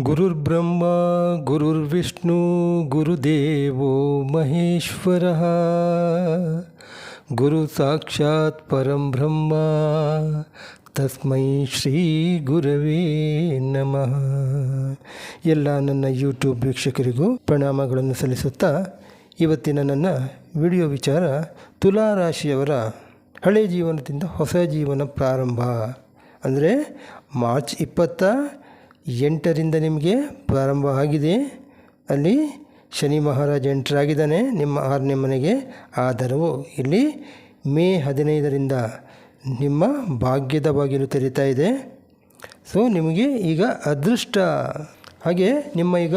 ಗುರುರ್ಬ್ರಹ್ಮ ಗುರುರ್ವಿಷ್ಣು ಗುರುದೇವೋ ಮಹೇಶ್ವರ. ಗುರು ಸಾಕ್ಷಾತ್ ಪರಂ ಬ್ರಹ್ಮ, ತಸ್ಮೈ ಶ್ರೀ ಗುರವೇ ನಮಃ. ಎಲ್ಲ ನನ್ನ ಯೂಟ್ಯೂಬ್ ವೀಕ್ಷಕರಿಗೂ ಪ್ರಣಾಮಗಳನ್ನು ಸಲ್ಲಿಸುತ್ತಾ ಇವತ್ತಿನ ನನ್ನ ವಿಡಿಯೋ ವಿಚಾರ ತುಲಾ ರಾಶಿಯವರ ಹಳೆ ಜೀವನದಿಂದ ಹೊಸ ಜೀವನ ಪ್ರಾರಂಭ. ಅಂದರೆ ಮಾರ್ಚ್ ಇಪ್ಪತ್ತ ಎಂಟರಿಂದ ನಿಮಗೆ ಪ್ರಾರಂಭ ಆಗಿದೆ. ಅಲ್ಲಿ ಶನಿ ಮಹಾರಾಜ ಎಂಟರಾಗಿದ್ದಾನೆ. ನಿಮ್ಮ ಆರನೇ ಮನೆಗೆ ಆಧಾರವು ಇಲ್ಲಿ ಮೇ ಹದಿನೈದರಿಂದ ನಿಮ್ಮ ಭಾಗ್ಯದ ಬಾಗಿಲು ತೆರೀತಾ ಇದೆ. ಸೊ ನಿಮಗೆ ಈಗ ಅದೃಷ್ಟ. ಹಾಗೆ ನಿಮ್ಮ ಈಗ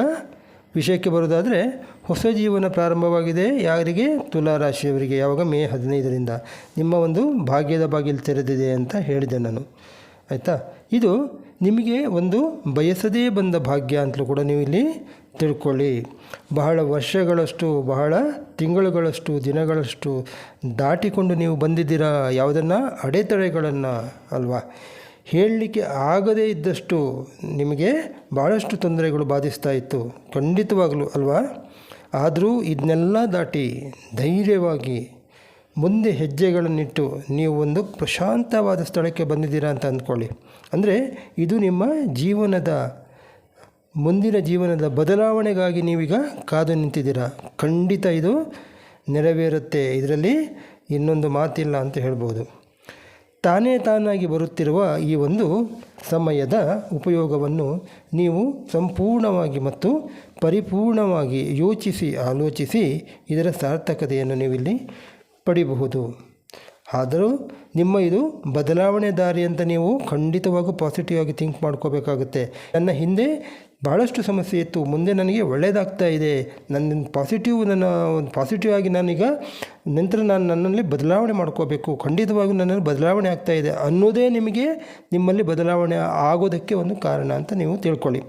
ವಿಷಯಕ್ಕೆ ಬರೋದಾದರೆ ಹೊಸ ಜೀವನ ಪ್ರಾರಂಭವಾಗಿದೆ. ಯಾರಿಗೆ? ತುಲಾ ರಾಶಿಯವರಿಗೆ ಯಾವಾಗ? ಮೇ ಹದಿನೈದರಿಂದ. ನಿಮ್ಮ ಒಂದು ಭಾಗ್ಯದ ಬಾಗಿಲು ತೆರೆದಿದೆ ಅಂತ ಹೇಳಿದೆ ನಾನು. ಆಯಿತಾ? ಇದು ನಿಮಗೆ ಒಂದು ಬಯಸದೇ ಬಂದ ಭಾಗ್ಯ ಅಂತಲೂ ಕೂಡ ನೀವು ಇಲ್ಲಿ ತಿಳ್ಕೊಳ್ಳಿ. ಬಹಳ ವರ್ಷಗಳಷ್ಟು, ಬಹಳ ತಿಂಗಳುಗಳಷ್ಟು, ದಿನಗಳಷ್ಟು ದಾಟಿಕೊಂಡು ನೀವು ಬಂದಿದ್ದೀರಾ ಯಾವುದನ್ನು? ಅಡೆತಡೆಗಳನ್ನು ಅಲ್ವಾ? ಹೇಳಲಿಕ್ಕೆ ಆಗದೇ ಇದ್ದಷ್ಟು ನಿಮಗೆ ಭಾಳಷ್ಟು ತೊಂದರೆಗಳು ಬಾಧಿಸ್ತಾ ಇತ್ತು. ಖಂಡಿತವಾಗಲೂ ಅಲ್ವಾ? ಆದರೂ ಇದನ್ನೆಲ್ಲ ದಾಟಿ ಧೈರ್ಯವಾಗಿ ಮುಂದೆ ಹೆಜ್ಜೆಗಳನ್ನಿಟ್ಟು ನೀವು ಒಂದು ಪ್ರಶಾಂತವಾದ ಸ್ಥಳಕ್ಕೆ ಬಂದಿದ್ದೀರಾ ಅಂತ ಅಂದ್ಕೊಳ್ಳಿ. ಅಂದರೆ ಇದು ನಿಮ್ಮ ಜೀವನದ, ಮುಂದಿನ ಜೀವನದ ಬದಲಾವಣೆಗಾಗಿ ನೀವೀಗ ಕಾದು ನಿಂತಿದ್ದೀರಾ. ಖಂಡಿತ ಇದು ನೆರವೇರುತ್ತೆ. ಇದರಲ್ಲಿ ಇನ್ನೊಂದು ಮಾತಿಲ್ಲ ಅಂತ ಹೇಳ್ಬೋದು. ತಾನೇ ತಾನಾಗಿ ಬರುತ್ತಿರುವ ಈ ಒಂದು ಸಮಯದ ಉಪಯೋಗವನ್ನು ನೀವು ಸಂಪೂರ್ಣವಾಗಿ ಮತ್ತು ಪರಿಪೂರ್ಣವಾಗಿ ಯೋಚಿಸಿ, ಆಲೋಚಿಸಿ ಇದರ ಸಾರ್ಥಕತೆಯನ್ನು ನೀವಿಲ್ಲಿ ಪಡಿಬಹುದು. ಆದರೂ ನಿಮ್ಮ ಇದು ಬದಲಾವಣೆ ದಾರಿ ಅಂತ ನೀವು ಖಂಡಿತವಾಗೂ ಪಾಸಿಟಿವ್ ಆಗಿ ಥಿಂಕ್ ಮಾಡ್ಕೋಬೇಕಾಗುತ್ತೆ. ನನ್ನ ಹಿಂದೆ ಭಾಳಷ್ಟು ಸಮಸ್ಯೆ ಇತ್ತು. ಮುಂದೆ ನನಗೆ ಒಳ್ಳೆಯದಾಗ್ತಾ ಇದೆ. ನನ್ನ ಪಾಸಿಟಿವ್ ನನ್ನ ಒಂದು ಪಾಸಿಟಿವ್ ಆಗಿ ನಾನೀಗ ನಂತರ ನಾನು ನನ್ನಲ್ಲಿ ಬದಲಾವಣೆ ಮಾಡ್ಕೋಬೇಕು. ಖಂಡಿತವಾಗೂ ನನ್ನಲ್ಲಿ ಬದಲಾವಣೆ ಆಗ್ತಾ ಇದೆ ಅನ್ನೋದೇ ನಿಮಗೆ ನಿಮ್ಮಲ್ಲಿ ಬದಲಾವಣೆ ಆಗೋದಕ್ಕೆ ಒಂದು ಕಾರಣ ಅಂತ ನೀವು ತಿಳ್ಕೊಳ್ಳಿ.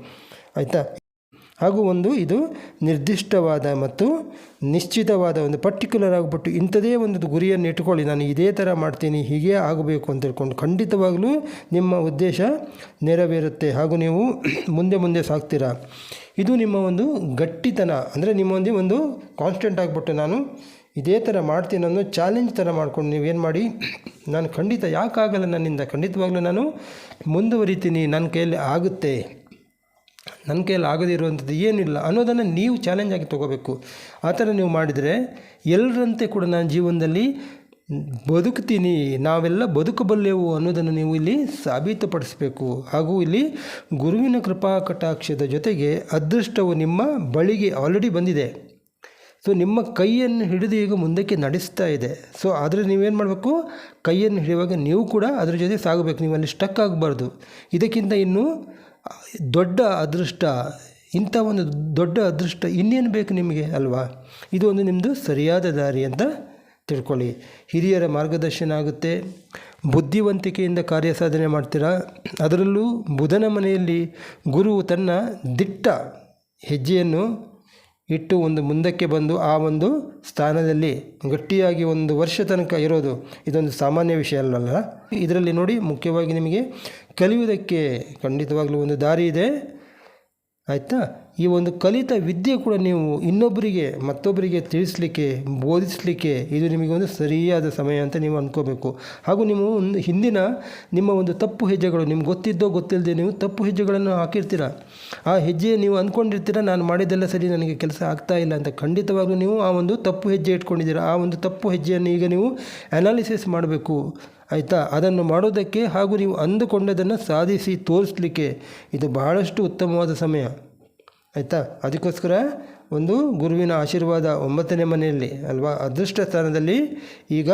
ಆಯಿತಾ? ಹಾಗೂ ಒಂದು ಇದು ನಿರ್ದಿಷ್ಟವಾದ ಮತ್ತು ನಿಶ್ಚಿತವಾದ ಒಂದು ಪರ್ಟಿಕ್ಯುಲರ್ ಆಗಿಬಿಟ್ಟು ಇಂಥದೇ ಒಂದು ಗುರಿಯನ್ನು ಇಟ್ಕೊಳ್ಳಿ ನಾನು ಇದೇ ಥರ ಮಾಡ್ತೀನಿ, ಹೀಗೆ ಆಗಬೇಕು ಅಂತ ತಿಳ್ಕೊಂಡು ಖಂಡಿತವಾಗಲೂ ನಿಮ್ಮ ಉದ್ದೇಶ ನೆರವೇರುತ್ತೆ ಹಾಗೂ ನೀವು ಮುಂದೆ ಮುಂದೆ ಸಾಗ್ತೀರಾ. ಇದು ನಿಮ್ಮ ಒಂದು ಗಟ್ಟಿತನ, ಅಂದರೆ ನಿಮ್ಮೊಂದಿ ಒಂದು ಕಾನ್ಸ್ಟೆಂಟ್ ಆಗಿಬಿಟ್ಟು ನಾನು ಇದೇ ಥರ ಮಾಡ್ತೀನಿ ಅನ್ನೋ ಚಾಲೆಂಜ್ ಥರ ಮಾಡ್ಕೊಂಡು ನೀವೇನು ಮಾಡಿ, ನಾನು ಖಂಡಿತ ಯಾಕಾಗಲ್ಲ ನನ್ನಿಂದ, ಖಂಡಿತವಾಗ್ಲೂ ನಾನು ಮುಂದುವರಿತೀನಿ, ನನ್ನ ಕೈಯಲ್ಲಿ ಆಗುತ್ತೆ. ನನ್ನ ಕೈಯಲ್ಲಿ ಆಗದಿರುವಂಥದ್ದು ಏನಿಲ್ಲ ಅನ್ನೋದನ್ನು ನೀವು ಚಾಲೆಂಜ್ ಆಗಿ ತೊಗೋಬೇಕು. ಆ ಥರ ನೀವು ಮಾಡಿದರೆ ಎಲ್ಲರಂತೆ ಕೂಡ ನಾನು ಜೀವನದಲ್ಲಿ ಬದುಕ್ತೀನಿ, ನಾವೆಲ್ಲ ಬದುಕಬಲ್ಲೆವು ಅನ್ನೋದನ್ನು ನೀವು ಇಲ್ಲಿ ಸಾಬೀತುಪಡಿಸಬೇಕು. ಹಾಗೂ ಇಲ್ಲಿ ಗುರುವಿನ ಕೃಪಾ ಕಟಾಕ್ಷದ ಜೊತೆಗೆ ಅದೃಷ್ಟವು ನಿಮ್ಮ ಬಳಿಗೆ ಆಲ್ರೆಡಿ ಬಂದಿದೆ. ಸೊ ನಿಮ್ಮ ಕೈಯನ್ನು ಹಿಡಿದು ಈಗ ಮುಂದಕ್ಕೆ ನಡೆಸ್ತಾ ಇದೆ. ಸೊ ಆದರೆ ನೀವೇನು ಮಾಡಬೇಕು? ಕೈಯನ್ನು ಹಿಡಿಯುವಾಗ ನೀವು ಕೂಡ ಅದ್ರ ಜೊತೆ ಸಾಗಬೇಕು. ನೀವು ಅಲ್ಲಿ ಸ್ಟಕ್ ಆಗಬಾರ್ದು. ಇದಕ್ಕಿಂತ ಇನ್ನೂ ದೊಡ್ಡ ಅದೃಷ್ಟ, ಇಂಥ ಒಂದು ದೊಡ್ಡ ಅದೃಷ್ಟ ಇನ್ನೇನು ಬೇಕು ನಿಮಗೆ ಅಲ್ವಾ? ಇದು ಒಂದು ನಿಮ್ಮದು ಸರಿಯಾದ ದಾರಿ ಅಂತ ತಿಳ್ಕೊಳ್ಳಿ. ಹಿರಿಯರ ಮಾರ್ಗದರ್ಶನ ಆಗುತ್ತೆ. ಬುದ್ಧಿವಂತಿಕೆಯಿಂದ ಕಾರ್ಯ ಸಾಧನೆ ಮಾಡ್ತೀರಾ? ಅದರಲ್ಲೂ ಬುಧನ ಮನೆಯಲ್ಲಿ ಗುರು ತನ್ನ ದಿಟ್ಟ ಹೆಜ್ಜೆಯನ್ನು ಇಟ್ಟು ಒಂದು ಮುಂದಕ್ಕೆ ಬಂದು ಆ ಒಂದು ಸ್ಥಾನದಲ್ಲಿ ಗಟ್ಟಿಯಾಗಿ ಒಂದು ವರ್ಷ ತನಕ ಇರೋದು ಇದೊಂದು ಸಾಮಾನ್ಯ ವಿಷಯ ಅಲ್ಲಲ್ಲ. ಇದರಲ್ಲಿ ನೋಡಿ ಮುಖ್ಯವಾಗಿ ನಿಮಗೆ ಕಲಿಯುವುದಕ್ಕೆ ಖಂಡಿತವಾಗಲೂ ಒಂದು ದಾರಿ ಇದೆ. ಆಯಿತಾ? ಈ ಒಂದು ಕಲಿತ ವಿದ್ಯೆ ಕೂಡ ನೀವು ಇನ್ನೊಬ್ಬರಿಗೆ, ಮತ್ತೊಬ್ಬರಿಗೆ ತಿಳಿಸ್ಲಿಕ್ಕೆ, ಬೋಧಿಸಲಿಕ್ಕೆ ಇದು ನಿಮಗೆ ಒಂದು ಸರಿಯಾದ ಸಮಯ ಅಂತ ನೀವು ಅಂದ್ಕೋಬೇಕು ಹಾಗೂ ನೀವು ಒಂದು ಹಿಂದಿನ ನಿಮ್ಮ ಒಂದು ತಪ್ಪು ಹೆಜ್ಜೆಗಳು, ನಿಮ್ಗೆ ಗೊತ್ತಿದ್ದೋ ಗೊತ್ತಿಲ್ಲದೆ ನೀವು ತಪ್ಪು ಹೆಜ್ಜೆಗಳನ್ನು ಹಾಕಿರ್ತೀರ. ಆ ಹೆಜ್ಜೆ ನೀವು ಅಂದ್ಕೊಂಡಿರ್ತೀರ, ನಾನು ಮಾಡಿದ್ದೆಲ್ಲ ಸರಿ, ನನಗೆ ಕೆಲಸ ಆಗ್ತಾ ಇಲ್ಲ ಅಂತ ಖಂಡಿತವಾಗ್ಲೂ ನೀವು ಆ ಒಂದು ತಪ್ಪು ಹೆಜ್ಜೆ ಇಟ್ಕೊಂಡಿದ್ದೀರ. ಆ ಒಂದು ತಪ್ಪು ಹೆಜ್ಜೆಯನ್ನು ಈಗ ನೀವು ಅನಾಲಿಸಿಸ್ ಮಾಡಬೇಕು. ಆಯಿತಾ? ಅದನ್ನು ಮಾಡೋದಕ್ಕೆ ಹಾಗೂ ನೀವು ಅಂದುಕೊಂಡದನ್ನು ಸಾಧಿಸಿ ತೋರಿಸಲಿಕ್ಕೆ ಇದು ಬಹಳಷ್ಟು ಉತ್ತಮವಾದ ಸಮಯ. ಆಯಿತಾ? ಅದಕ್ಕೋಸ್ಕರ ಒಂದು ಗುರುವಿನ ಆಶೀರ್ವಾದ ಒಂಬತ್ತನೇ ಮನೆಯಲ್ಲಿ, ಅಲ್ವಾ? ಅದೃಷ್ಟ ಸ್ಥಾನದಲ್ಲಿ ಈಗ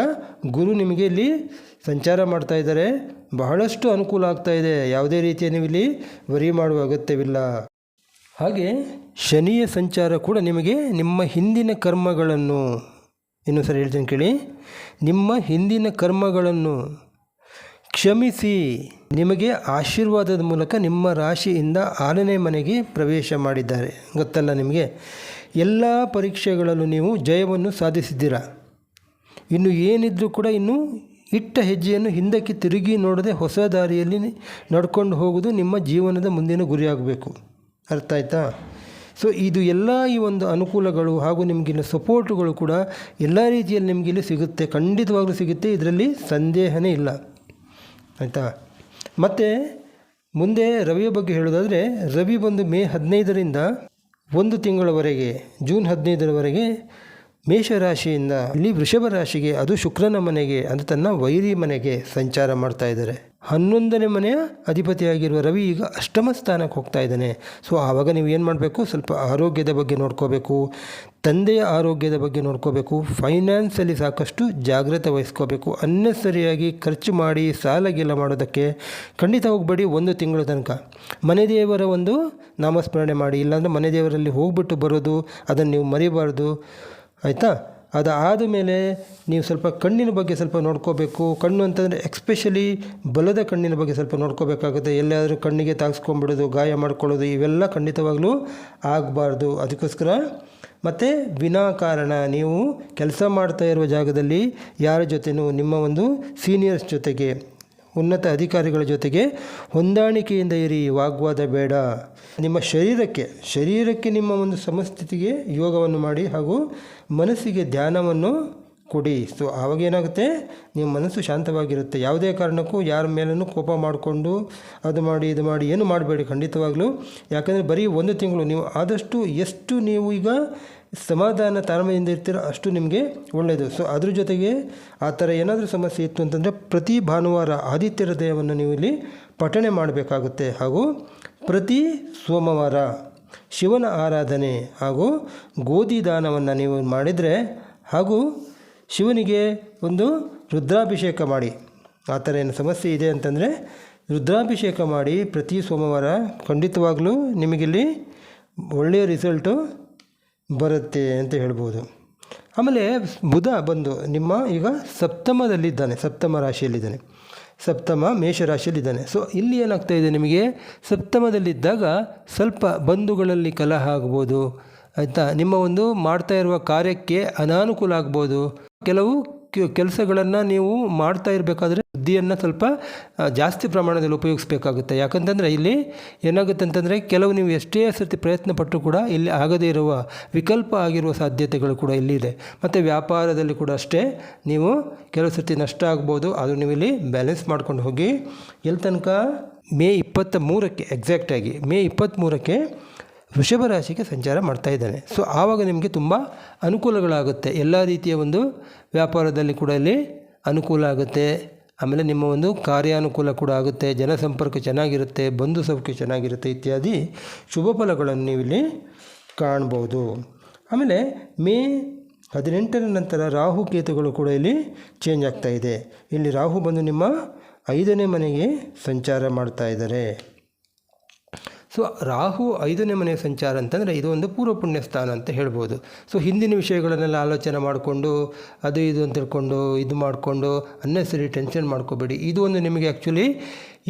ಗುರು ನಿಮಗೆ ಇಲ್ಲಿ ಸಂಚಾರ ಮಾಡ್ತಾ ಇದ್ದಾರೆ. ಬಹಳಷ್ಟು ಅನುಕೂಲ ಆಗ್ತಾ ಇದೆ. ಯಾವುದೇ ರೀತಿಯ ನೀವು ಇಲ್ಲಿ ವರಿ ಮಾಡುವ ಅಗತ್ಯವಿಲ್ಲ. ಹಾಗೆ ಶನಿಯ ಸಂಚಾರ ಕೂಡ ನಿಮಗೆ ನಿಮ್ಮ ಹಿಂದಿನ ಕರ್ಮಗಳನ್ನು ಇನ್ನೊಂದು ಸರಿ ಹೇಳ್ತೀನಿ ಕೇಳಿ, ನಿಮ್ಮ ಹಿಂದಿನ ಕರ್ಮಗಳನ್ನು ಕ್ಷಮಿಸಿ. ನಿಮಗೆ ಆಶೀರ್ವಾದದ ಮೂಲಕ ನಿಮ್ಮ ರಾಶಿಯಿಂದ ಆರನೇ ಮನೆಗೆ ಪ್ರವೇಶ ಮಾಡಿದ್ದಾರೆ. ಗೊತ್ತಲ್ಲ ನಿಮಗೆ? ಎಲ್ಲ ಪರೀಕ್ಷೆಗಳಲ್ಲೂ ನೀವು ಜಯವನ್ನು ಸಾಧಿಸಿದ್ದೀರಾ? ಇನ್ನು ಏನಿದ್ರೂ ಕೂಡ ಇನ್ನು ಇಟ್ಟ ಹೆಜ್ಜೆಯನ್ನು ಹಿಂದಕ್ಕೆ ತಿರುಗಿ ನೋಡದೆ ಹೊಸ ದಾರಿಯಲ್ಲಿ ನಡ್ಕೊಂಡು ಹೋಗೋದು ನಿಮ್ಮ ಜೀವನದ ಮುಂದಿನ ಗುರಿಯಾಗಬೇಕು. ಅರ್ಥ ಆಯ್ತಾ? ಸೊ ಇದು ಎಲ್ಲ ಈ ಒಂದು ಅನುಕೂಲಗಳು ಹಾಗೂ ನಿಮಗಿಲ್ಲಿ ಸಪೋರ್ಟುಗಳು ಕೂಡ ಎಲ್ಲ ರೀತಿಯಲ್ಲಿ ನಿಮಗಿಲ್ಲಿ ಸಿಗುತ್ತೆ. ಖಂಡಿತವಾಗಲೂ ಸಿಗುತ್ತೆ. ಇದರಲ್ಲಿ ಸಂದೇಹನೇ ಇಲ್ಲ. ಆಯಿತಾ? ಮತ್ತು ಮುಂದೆ ರವಿಯ ಬಗ್ಗೆ ಹೇಳೋದಾದರೆ ರವಿ ಬಂದು ಮೇ ಹದಿನೈದರಿಂದ ಒಂದು ತಿಂಗಳವರೆಗೆ ಜೂನ್ ಹದಿನೈದರವರೆಗೆ ಮೇಷರಾಶಿಯಿಂದ ಇಲ್ಲಿ ವೃಷಭ ರಾಶಿಗೆ ಅದು ಶುಕ್ರನ ಮನೆಗೆ ಅಂದರೆ ತನ್ನ ವೈರಿ ಮನೆಗೆ ಸಂಚಾರ ಮಾಡ್ತಾ ಇದ್ದಾರೆ. ಹನ್ನೊಂದನೇ ಮನೆಯ ಅಧಿಪತಿಯಾಗಿರುವ ರವಿ ಈಗ ಅಷ್ಟಮ ಸ್ಥಾನಕ್ಕೆ ಹೋಗ್ತಾ ಇದ್ದಾನೆ. ಸೊ, ಆವಾಗ ನೀವು ಏನು ಮಾಡಬೇಕು? ಸ್ವಲ್ಪ ಆರೋಗ್ಯದ ಬಗ್ಗೆ ನೋಡ್ಕೋಬೇಕು, ತಂದೆಯ ಆರೋಗ್ಯದ ಬಗ್ಗೆ ನೋಡ್ಕೋಬೇಕು ಫೈನಾನ್ಸಲ್ಲಿ ಸಾಕಷ್ಟು ಜಾಗ್ರತೆ ವಹಿಸ್ಕೋಬೇಕು ಅನ್ನೆಸರಿಯಾಗಿ ಖರ್ಚು ಮಾಡಿ ಸಾಲ ಸಾಲಗೆಲ್ಲ ಮಾಡೋದಕ್ಕೆ ಖಂಡಿತ ಹೋಗಬೇಡಿ ಒಂದು ತಿಂಗಳ ತನಕ. ಮನೆ ದೇವರ ಒಂದು ನಾಮಸ್ಮರಣೆ ಮಾಡಿ, ಇಲ್ಲಾಂದರೆ ಮನೆ ದೇವರಲ್ಲಿ ಹೋಗ್ಬಿಟ್ಟು ಬರೋದು, ಅದನ್ನು ನೀವು ಮರಿಬಾರ್ದು. ಆಯಿತಾ? ಅದಾದ ಮೇಲೆ ನೀವು ಸ್ವಲ್ಪ ಕಣ್ಣಿನ ಬಗ್ಗೆ ಸ್ವಲ್ಪ ನೋಡ್ಕೋಬೇಕು. ಕಣ್ಣು ಅಂತಂದರೆ ಎಕ್ಸ್ಪೆಷಲಿ ಬಲದ ಕಣ್ಣಿನ ಬಗ್ಗೆ ಸ್ವಲ್ಪ ನೋಡ್ಕೋಬೇಕಾಗುತ್ತೆ. ಎಲ್ಲಾದರೂ ಕಣ್ಣಿಗೆ ತಾಗಿಸ್ಕೊಂಡ್ಬಿಡೋದು, ಗಾಯ ಮಾಡ್ಕೊಳ್ಳೋದು, ಇವೆಲ್ಲ ಖಂಡಿತವಾಗಲೂ ಆಗಬಾರ್ದು. ಅದಕ್ಕೋಸ್ಕರ ಮತ್ತು ವಿನಾಕಾರಣ, ನೀವು ಕೆಲಸ ಮಾಡ್ತಾ ಇರುವ ಜಾಗದಲ್ಲಿ ಯಾರ ಜೊತೆನೂ, ನಿಮ್ಮ ಒಂದು ಸೀನಿಯರ್ಸ್ ಜೊತೆಗೆ ಉನ್ನತ ಅಧಿಕಾರಿಗಳ ಜೊತೆಗೆ ಹೊಂದಾಣಿಕೆಯಿಂದ ಇರಿ, ವಾಗ್ವಾದ ಬೇಡ. ನಿಮ್ಮ ಶರೀರಕ್ಕೆ ಶರೀರಕ್ಕೆ ನಿಮ್ಮ ಒಂದು ಸಮಸ್ಥಿತಿಗೆ ಯೋಗವನ್ನು ಮಾಡಿ ಹಾಗೂ ಮನಸ್ಸಿಗೆ ಧ್ಯಾನವನ್ನು ಕೊಡಿ. ಸೊ ಆವಾಗೇನಾಗುತ್ತೆ ನಿಮ್ಮ ಮನಸ್ಸು ಶಾಂತವಾಗಿರುತ್ತೆ. ಯಾವುದೇ ಕಾರಣಕ್ಕೂ ಯಾರ ಮೇಲೂ ಕೋಪ ಮಾಡಿಕೊಂಡು ಅದು ಮಾಡಿ, ಇದು ಮಾಡಿ ಏನು ಮಾಡಬೇಡಿ ಖಂಡಿತವಾಗ್ಲೂ. ಯಾಕಂದರೆ ಬರೀ ಒಂದು ತಿಂಗಳು ನೀವು ಆದಷ್ಟು ಎಷ್ಟು ನೀವು ಈಗ ಸಮಾಧಾನ ತಾಳ್ಮೆಯಿಂದ ಇರ್ತೀರೋ ಅಷ್ಟು ನಿಮಗೆ ಒಳ್ಳೆಯದು ಸೊ ಅದ್ರ ಜೊತೆಗೆ ಆ ಥರ ಏನಾದರೂ ಸಮಸ್ಯೆ ಇತ್ತು ಅಂತಂದರೆ ಪ್ರತಿ ಭಾನುವಾರ ಆದಿತ್ಯ ಹೃದಯವನ್ನು ನೀವು ಇಲ್ಲಿ ಪಠಣೆ ಮಾಡಬೇಕಾಗುತ್ತೆ. ಹಾಗೂ ಪ್ರತಿ ಸೋಮವಾರ ಶಿವನ ಆರಾಧನೆ ಹಾಗೂ ಗೋಧಿ ದಾನವನ್ನು ನೀವು ಮಾಡಿದರೆ ಹಾಗೂ ಶಿವನಿಗೆ ಒಂದು ರುದ್ರಾಭಿಷೇಕ ಮಾಡಿ. ಆ ಥರ ಏನು ಸಮಸ್ಯೆ ಇದೆ ಅಂತಂದರೆ ರುದ್ರಾಭಿಷೇಕ ಮಾಡಿ ಪ್ರತಿ ಸೋಮವಾರ ಖಂಡಿತವಾಗಲೂ ನಿಮಗಿಲ್ಲಿ ಒಳ್ಳೆಯ ರಿಸಲ್ಟು ಬರುತ್ತೆ ಅಂತ ಹೇಳ್ಬೋದು. ಆಮೇಲೆ ಬುಧ ಬಂದು ನಿಮ್ಮ ಈಗ ಸಪ್ತಮದಲ್ಲಿದ್ದಾನೆ, ಸಪ್ತಮ ರಾಶಿಯಲ್ಲಿದ್ದಾನೆ. ಸಪ್ತಮ ಮೇಷರಾಶಿಯಲ್ಲಿದ್ದಾನೆ. ಸೊ ಇಲ್ಲಿ ಏನಾಗ್ತಾ ಇದೆ ನಿಮಗೆ? ಸಪ್ತಮದಲ್ಲಿದ್ದಾಗ ಸ್ವಲ್ಪ ಬಂಧುಗಳಲ್ಲಿ ಕಲಹ ಆಗ್ಬೋದು. ಆಯಿತಾ? ನಿಮ್ಮ ಒಂದು ಮಾಡ್ತಾ ಇರುವ ಕಾರ್ಯಕ್ಕೆ ಅನಾನುಕೂಲ ಆಗ್ಬೋದು. ಕೆಲವು ಕೆಲಸಗಳನ್ನು ನೀವು ಮಾಡ್ತಾ ಇರಬೇಕಾದ್ರೆ ಬುದ್ಧಿಯನ್ನು ಸ್ವಲ್ಪ ಜಾಸ್ತಿ ಪ್ರಮಾಣದಲ್ಲಿ ಉಪಯೋಗಿಸ್ಬೇಕಾಗುತ್ತೆ. ಯಾಕಂತಂದರೆ ಇಲ್ಲಿ ಏನಾಗುತ್ತೆ ಅಂತಂದರೆ ಕೆಲವು ನೀವು ಎಷ್ಟೇ ಸರ್ತಿ ಪ್ರಯತ್ನ ಪಟ್ಟರು ಕೂಡ ಇಲ್ಲಿ ಆಗದೇ ಇರುವ ವಿಕಲ್ಪ ಆಗಿರುವ ಸಾಧ್ಯತೆಗಳು ಕೂಡ ಇಲ್ಲಿದೆ ಮತ್ತು ವ್ಯಾಪಾರದಲ್ಲಿ ಕೂಡ ಅಷ್ಟೇ ನೀವು ಕೆಲವು ಸರ್ತಿ ನಷ್ಟ ಆಗ್ಬೋದು. ಅದು ನೀವು ಇಲ್ಲಿ ಬ್ಯಾಲೆನ್ಸ್ ಮಾಡ್ಕೊಂಡು ಹೋಗಿ ಎಲ್ಲಿ ತನಕ ಮೇ ಇಪ್ಪತ್ತ ಮೂರಕ್ಕೆ ಎಕ್ಸಾಕ್ಟಾಗಿ ಮೇ ಇಪ್ಪತ್ತ್ಮೂರಕ್ಕೆ ವೃಷಭ ರಾಶಿಗೆ ಸಂಚಾರ ಮಾಡ್ತಾ ಇದ್ದಾನೆ. ಸೊ ಆವಾಗ ನಿಮಗೆ ತುಂಬ ಅನುಕೂಲಗಳಾಗುತ್ತೆ. ಎಲ್ಲ ರೀತಿಯ ಒಂದು ವ್ಯಾಪಾರದಲ್ಲಿ ಕೂಡ ಇಲ್ಲಿ ಅನುಕೂಲ ಆಗುತ್ತೆ. ಆಮೇಲೆ ನಿಮ್ಮ ಒಂದು ಕಾರ್ಯಾನುಕೂಲ ಕೂಡ ಆಗುತ್ತೆ. ಜನಸಂಪರ್ಕ ಚೆನ್ನಾಗಿರುತ್ತೆ ಬಂಧು ಸೌಖ್ಯ ಚೆನ್ನಾಗಿರುತ್ತೆ ಇತ್ಯಾದಿ ಶುಭ ಫಲಗಳನ್ನು ನೀವು ಇಲ್ಲಿ ಕಾಣ್ಬೋದು. ಆಮೇಲೆ ಮೇ ಹದಿನೆಂಟರ ನಂತರ ರಾಹು ಕೇತುಗಳು ಕೂಡ ಇಲ್ಲಿ ಚೇಂಜ್ ಆಗ್ತಾ ಇದೆ. ಇಲ್ಲಿ ರಾಹು ಬಂದು ನಿಮ್ಮ ಐದನೇ ಮನೆಗೆ ಸಂಚಾರ ಮಾಡ್ತಾ ಇದ್ದಾರೆ. ಸೊ ರಾಹು ಐದನೇ ಮನೆಯ ಸಂಚಾರ ಅಂತಂದರೆ ಇದು ಒಂದು ಪೂರ್ವ ಪುಣ್ಯ ಸ್ಥಾನ ಅಂತ ಹೇಳ್ಬೋದು. ಸೊ ಹಿಂದಿನ ವಿಷಯಗಳನ್ನೆಲ್ಲ ಆಲೋಚನೆ ಮಾಡಿಕೊಂಡು, ಅದು ಇದು ಅಂತ ತಿಳ್ಕೊಂಡು, ಇದು ಮಾಡಿಕೊಂಡು ಅನ್ನೆಸರಿ ಟೆನ್ಷನ್ ಮಾಡ್ಕೋಬೇಡಿ. ಇದು ಒಂದು ನಿಮಗೆ ಆ್ಯಕ್ಚುಲಿ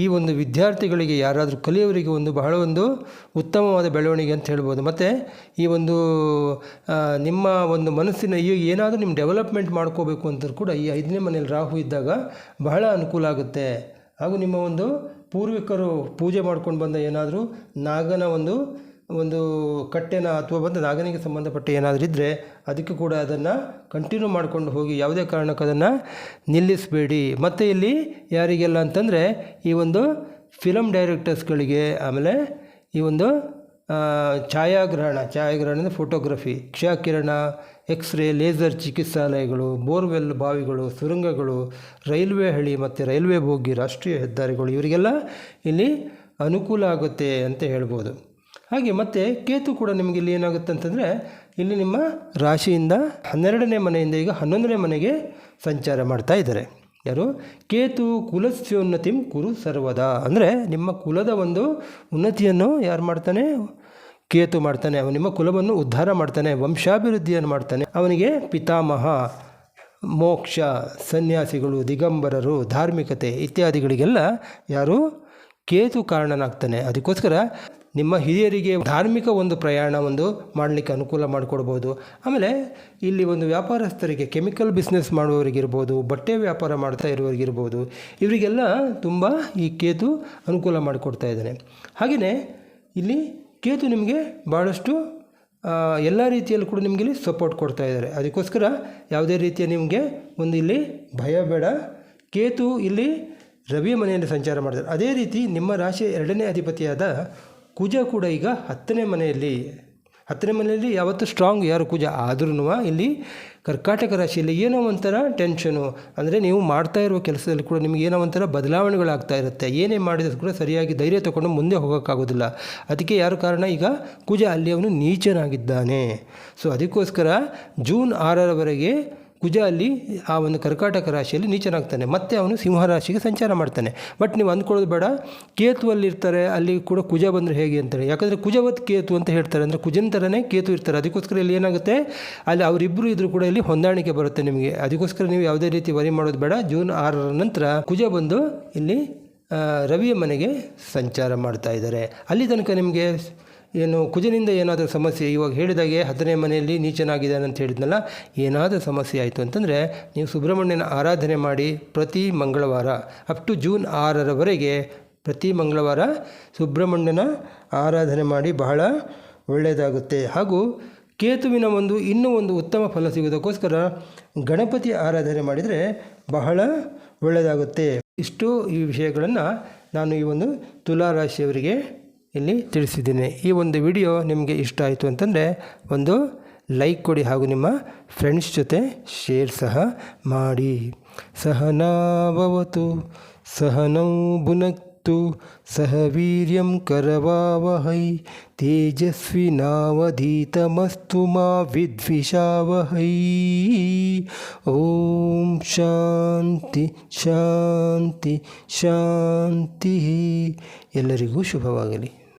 ಈ ಒಂದು ವಿದ್ಯಾರ್ಥಿಗಳಿಗೆ, ಯಾರಾದರೂ ಕಲಿಯವರಿಗೆ ಒಂದು ಬಹಳ ಒಂದು ಉತ್ತಮವಾದ ಬೆಳವಣಿಗೆ ಅಂತ ಹೇಳ್ಬೋದು. ಮತ್ತು ಈ ಒಂದು ನಿಮ್ಮ ಒಂದು ಮನಸ್ಸಿನ ಈಗ ಏನಾದರೂ ನಿಮ್ಮ ಡೆವಲಪ್ಮೆಂಟ್ ಮಾಡ್ಕೋಬೇಕು ಅಂತ ಕೂಡ ಈ ಐದನೇ ಮನೆಯಲ್ಲಿ ರಾಹು ಇದ್ದಾಗ ಬಹಳ ಅನುಕೂಲ ಆಗುತ್ತೆ. ಹಾಗೂ ನಿಮ್ಮ ಒಂದು ಪೂರ್ವಿಕರು ಪೂಜೆ ಮಾಡ್ಕೊಂಡು ಬಂದ ಏನಾದರೂ ನಾಗನ ಒಂದು ಒಂದು ಕಟ್ಟೆನ ಅಥವಾ ಬಂದು ನಾಗನಿಗೆ ಸಂಬಂಧಪಟ್ಟ ಏನಾದರೂ ಇದ್ದರೆ ಅದಕ್ಕೆ ಕೂಡ ಅದನ್ನು ಕಂಟಿನ್ಯೂ ಮಾಡ್ಕೊಂಡು ಹೋಗಿ ಯಾವುದೇ ಕಾರಣಕ್ಕೂ ಅದನ್ನು ನಿಲ್ಲಿಸಬೇಡಿ. ಮತ್ತು ಇಲ್ಲಿ ಯಾರಿಗೆಲ್ಲ ಅಂತಂದರೆ ಈ ಒಂದು ಫಿಲಮ್ ಡೈರೆಕ್ಟರ್ಸ್ಗಳಿಗೆ ಆಮೇಲೆ ಈ ಒಂದು ಛಾಯಾಗ್ರಹಣ ಛಾಯಾಗ್ರಹಣ ಅಂದರೆ ಫೋಟೋಗ್ರಫಿ ಕ್ಷಕಿರಣ ಎಕ್ಸ್ರೇ ಲೇಸರ್ ಚಿಕಿತ್ಸಾಲಯಗಳು, ಬೋರ್ವೆಲ್ ಬಾವಿಗಳು, ಸುರಂಗಗಳು, ರೈಲ್ವೆ ಹಳಿ ಮತ್ತು ರೈಲ್ವೆ ಬೋಗಿ ರಾಷ್ಟ್ರೀಯ ಹೆದ್ದಾರಿಗಳು ಇವರಿಗೆಲ್ಲ ಇಲ್ಲಿ ಅನುಕೂಲ ಆಗುತ್ತೆ ಅಂತ ಹೇಳ್ಬೋದು. ಹಾಗೆ ಮತ್ತು ಕೇತು ಕೂಡ ನಿಮಗೆ ಇಲ್ಲಿ ಏನಾಗುತ್ತೆ ಅಂತಂದರೆ ಇಲ್ಲಿ ನಿಮ್ಮ ರಾಶಿಯಿಂದ ಹನ್ನೆರಡನೇ ಮನೆಯಿಂದ ಈಗ ಹನ್ನೊಂದನೇ ಮನೆಗೆ ಸಂಚಾರ ಮಾಡ್ತಾ ಇದ್ದಾರೆ. ಯಾರು? ಕೇತು ಕುಲಸ್ಯೋನ್ನತಿಂ ಕುರು ಸರ್ವದ. ಅಂದರೆ ನಿಮ್ಮ ಕುಲದ ಒಂದು ಉನ್ನತಿಯನ್ನು ಯಾರು ಮಾಡ್ತಾನೆ? ಕೇತು ಮಾಡ್ತಾನೆ, ಅವನು ನಿಮ್ಮ ಕುಲವನ್ನು ಉದ್ಧಾರ ಮಾಡ್ತಾನೆ, ವಂಶಾಭಿವೃದ್ಧಿಯನ್ನು ಮಾಡ್ತಾನೆ. ಅವನಿಗೆ ಪಿತಾಮಹ, ಮೋಕ್ಷ, ಸನ್ಯಾಸಿಗಳು, ದಿಗಂಬರರು, ಧಾರ್ಮಿಕತೆ ಇತ್ಯಾದಿಗಳಿಗೆಲ್ಲ ಯಾರು ಕೇತು ಕಾರಣನಾಗ್ತಾನೆ. ಅದಕ್ಕೋಸ್ಕರ ನಿಮ್ಮ ಹಿರಿಯರಿಗೆ ಧಾರ್ಮಿಕ ಒಂದು ಪ್ರಯಾಣ ಒಂದು ಮಾಡಲಿಕ್ಕೆ ಅನುಕೂಲ ಮಾಡಿಕೊಡ್ಬೋದು. ಆಮೇಲೆ ಇಲ್ಲಿ ಒಂದು ವ್ಯಾಪಾರಸ್ಥರಿಗೆ ಕೆಮಿಕಲ್ ಬಿಸ್ನೆಸ್ ಮಾಡುವವರಿಗಿರ್ಬೋದು, ಬಟ್ಟೆ ವ್ಯಾಪಾರ ಮಾಡ್ತಾ ಇರುವವರಿಗಿರ್ಬೋದು, ಇವರಿಗೆಲ್ಲ ತುಂಬ ಈ ಕೇತು ಅನುಕೂಲ ಮಾಡಿಕೊಡ್ತಾ ಇದ್ದಾನೆ. ಹಾಗೆಯೇ ಇಲ್ಲಿ ಕೇತು ನಿಮಗೆ ಭಾಳಷ್ಟು ಎಲ್ಲ ರೀತಿಯಲ್ಲೂ ಕೂಡ ನಿಮಗೆ ಇಲ್ಲಿ ಸಪೋರ್ಟ್ ಕೊಡ್ತಾ ಇದ್ದಾರೆ. ಅದಕ್ಕೋಸ್ಕರ ಯಾವುದೇ ರೀತಿಯ ನಿಮಗೆ ಒಂದು ಇಲ್ಲಿ ಭಯ ಬೇಡ. ಕೇತು ಇಲ್ಲಿ ರವಿ ಮನೆಯಲ್ಲಿ ಸಂಚಾರ ಮಾಡಿದ್ದಾರೆ ಅದೇ ರೀತಿ ನಿಮ್ಮ ರಾಶಿಯ ಎರಡನೇ ಅಧಿಪತಿಯಾದ ಕುಜ ಕೂಡ ಈಗ ಹತ್ತನೇ ಮನೆಯಲ್ಲಿ ಹತ್ತನೇ ಮನೆಯಲ್ಲಿ ಯಾವತ್ತೂ ಸ್ಟ್ರಾಂಗ್ ಯಾರು ಕುಜ ಆದ್ರೂ ಇಲ್ಲಿ ಕರ್ಕಾಟಕ ರಾಶಿಯಲ್ಲಿ ಏನೋ ಒಂಥರ ಟೆನ್ಷನು ಅಂದರೆ ನೀವು ಮಾಡ್ತಾ ಇರುವ ಕೆಲಸದಲ್ಲಿ ಕೂಡ ನಿಮಗೆ ಏನೋ ಒಂಥರ ಬದಲಾವಣೆಗಳಾಗ್ತಾ ಇರುತ್ತೆ. ಏನೇ ಮಾಡಿದ್ರು ಕೂಡ ಸರಿಯಾಗಿ ಧೈರ್ಯ ತಗೊಂಡು ಮುಂದೆ ಹೋಗೋಕ್ಕಾಗೋದಿಲ್ಲ. ಅದಕ್ಕೆ ಯಾರು ಕಾರಣ? ಈಗ ಕುಜ ಅಲ್ಲಿ ಅವನು ನೀಚನಾಗಿದ್ದಾನೆ. ಸೊ ಅದಕ್ಕೋಸ್ಕರ ಜೂನ್ ಆರರವರೆಗೆ ಕುಜ ಅಲ್ಲಿ ಆ ಒಂದು ಕರ್ಕಾಟಕ ರಾಶಿಯಲ್ಲಿ ನೀಚನಾಗ್ತಾನೆ. ಮತ್ತೆ ಅವನು ಸಿಂಹ ರಾಶಿಗೆ ಸಂಚಾರ ಮಾಡ್ತಾನೆ. ಬಟ್ ನೀವು ಅಂದ್ಕೊಳ್ಳೋದು ಬೇಡ. ಕೇತು ಅಲ್ಲಿರ್ತಾರೆ ಅಲ್ಲಿ ಕೂಡ ಕುಜ ಬಂದರೆ ಹೇಗೆ ಅಂತಾರೆ? ಯಾಕಂದರೆ ಕುಜವತ್ ಕೇತು ಅಂತ ಹೇಳ್ತಾರೆ. ಅಂದರೆ ಕುಜನ ಥರನೇ ಕೇತು ಇರ್ತಾರೆ. ಅದಕ್ಕೋಸ್ಕರ ಇಲ್ಲಿ ಏನಾಗುತ್ತೆ? ಅಲ್ಲಿ ಅವರಿಬ್ಬರು ಇದ್ರೂ ಕೂಡ ಇಲ್ಲಿ ಹೊಂದಾಣಿಕೆ ಬರುತ್ತೆ ನಿಮಗೆ. ಅದಕ್ಕೋಸ್ಕರ ನೀವು ಯಾವುದೇ ರೀತಿ ವರಿ ಮಾಡೋದು ಬೇಡ. ಜೂನ್ ಆರರ ನಂತರ ಕುಜ ಬಂದು ಇಲ್ಲಿ ರವಿಯ ಮನೆಗೆ ಸಂಚಾರ ಮಾಡ್ತಾ ಇದ್ದಾರೆ. ಅಲ್ಲಿ ತನಕ ನಿಮಗೆ ಏನು ಕುಜನಿಂದ ಏನಾದರೂ ಸಮಸ್ಯೆ, ಇವಾಗ ಹೇಳಿದಾಗೆ ಹತ್ತನೇ ಮನೆಯಲ್ಲಿ ನೀಚನಾಗಿದ್ದಾನೆ ಅಂತ ಹೇಳಿದ್ನಲ್ಲ, ಏನಾದರೂ ಸಮಸ್ಯೆ ಆಯಿತು ಅಂತಂದರೆ ನೀವು ಸುಬ್ರಹ್ಮಣ್ಯನ ಆರಾಧನೆ ಮಾಡಿ ಪ್ರತಿ ಮಂಗಳವಾರ ಅಪ್ ಟು ಜೂನ್ ಆರರವರೆಗೆ ಪ್ರತಿ ಮಂಗಳವಾರ ಸುಬ್ರಹ್ಮಣ್ಯನ ಆರಾಧನೆ ಮಾಡಿ ಬಹಳ ಒಳ್ಳೆಯದಾಗುತ್ತೆ. ಹಾಗೂ ಕೇತುವಿನ ಒಂದು ಇನ್ನೂ ಒಂದು ಉತ್ತಮ ಫಲ ಸಿಗೋದಕ್ಕೋಸ್ಕರ ಗಣಪತಿ ಆರಾಧನೆ ಮಾಡಿದರೆ ಬಹಳ ಒಳ್ಳೆಯದಾಗುತ್ತೆ. ಇಷ್ಟು ಈ ವಿಷಯಗಳನ್ನು ನಾನು ಈ ಒಂದು ತುಲಾ ರಾಶಿಯವರಿಗೆ ಇಲ್ಲಿ ತಿಳಿಸಿದ್ದೀನಿ. ಈ ಒಂದು ವಿಡಿಯೋ ನಿಮಗೆ ಇಷ್ಟ ಆಯಿತು ಅಂತಂದರೆ ಒಂದು ಲೈಕ್ ಕೊಡಿ ಹಾಗೂ ನಿಮ್ಮ ಫ್ರೆಂಡ್ಸ್ ಜೊತೆ ಶೇರ್ ಸಹ ಮಾಡಿ. ಸಹನಾವವತು, ಸಹನೌ ಭುನಕ್ತು ಸಹ ವೀರ್ಯಂ ಕರವಾವಹೈ ತೇಜಸ್ವಿನಾವಧೀತಮಸ್ತು ಮಾ ವಿದ್ವಿಷಾವಹೈ. ಓಂ ಶಾಂತಿ ಶಾಂತಿ ಶಾಂತಿ. ಎಲ್ಲರಿಗೂ ಶುಭವಾಗಲಿ.